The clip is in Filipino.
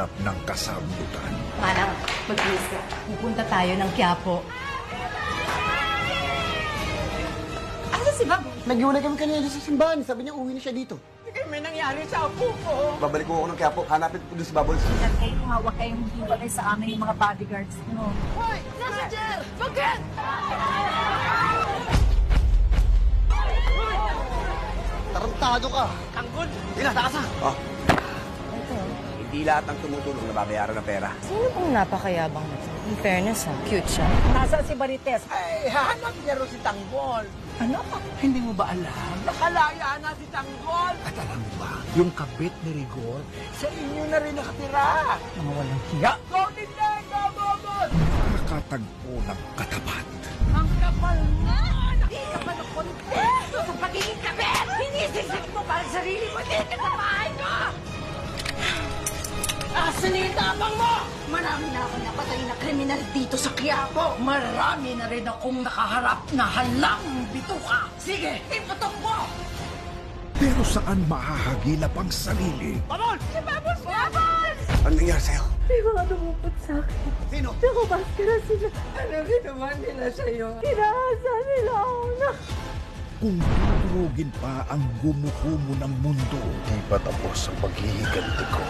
naghahanap ng kasabutan. Manang, mag-please ka. Pupunta tayo ng Quiapo. Asa si Baboy? Naghiwalay kami kanina sa simbahan. Sabi niya uwi na siya dito. May nangyari sa apo ko. Babalik ko ako ng Quiapo. Hanapin ko doon si Bubbles. At kayo humawak kayong hiwalay sa amin yung mga bodyguards mo. Hoy! Nasa jail! Bakit? Tarantado ka. Tanggol! Ina, takasa. Oh. Hindi lahat ng tumutulong nababayaran ng pera. Sino pong napakayabang na to? In fairness ha, cute siya. Nasaan si Marites? Ay, hanap niya rin si Tanggol. Ano? Hindi mo ba alam? Nakalaya na si Tanggol. At alam mo ba, yung kabit ni Rigor, sa inyo na rin nakatira. Mga walang hiya. Golden Leg, Bobos! Nakatagpo ng katapat. Ang kapal nga! Hindi ka pa nakontento sa pagiging kabit! Hinisisip mo pa ang sarili mo dito Asan yung tapang mo? Marami na ako napatay na kriminal dito sa Quiapo. Marami na rin akong nakaharap na halang bituka. Sige, iputok mo! Pero saan mahahagilap ang sarili? Babol! Si Babos! Babos! Ano nangyari sa'yo? May mga dumupot sa akin. Sino? Nakabaskara sila. Ano ginawa nila sa'yo? Tinahasa nila ako na. Kung tuturugin pa ang gumukumo ng mundo, Di pa tapos ang paghihiganti ko.